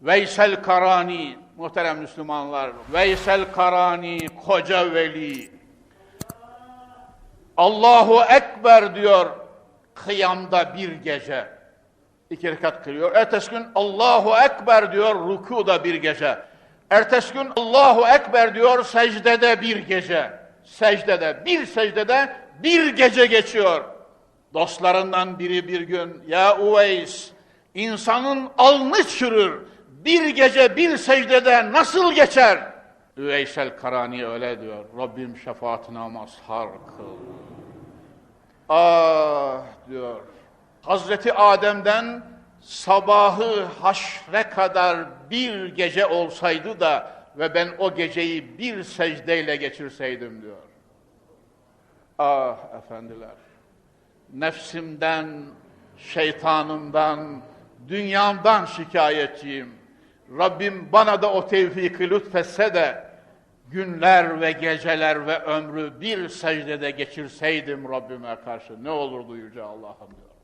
Veysel Karani, muhterem Müslümanlar, Veysel Karani, koca veli, Allahu Ekber diyor kıyamda bir gece. İki rekat kılıyor. Ertesi gün Allahu Ekber diyor rükuda bir gece. Ertesi gün Allahu Ekber diyor secdede bir gece. Secdede, bir secdede bir gece geçiyor. Dostlarından biri bir gün, ya Uveys, insanın alnı çürür, bir gece bir secdede nasıl geçer? Üveysel Karani öyle diyor, Rabbim şefaatine mazhar kıl. Ah diyor, Hazreti Adem'den sabahı haşre kadar bir gece olsaydı da ve ben o geceyi bir secdeyle geçirseydim diyor. Ah efendiler, nefsimden, şeytanımdan, dünyamdan şikayetçiyim. Rabbim bana da o tevfiki lütfetse de günler ve geceler ve ömrü bir secdede geçirseydim Rabbime karşı ne olurdu Yüce Allah'ım diyor.